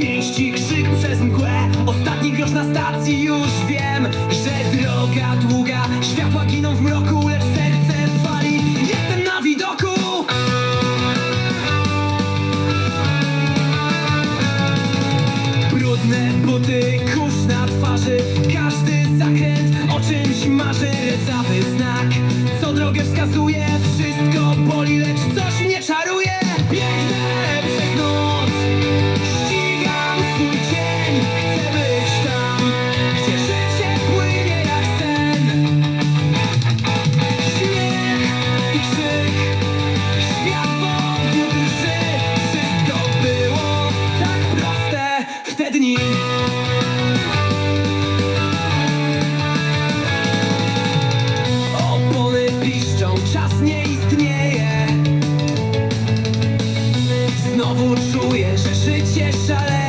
Pięści krzyk przez mgłę. Ostatni grosz na stacji już wiem Że droga długa. Światła giną w mroku Lecz serce fali Jestem na widoku! Brudne buty, kurz na twarzy. Każdy zakręt o czymś marzy. Rdzawy znak, co drogę wskazuje Wszystko Psujesz życie szaleje.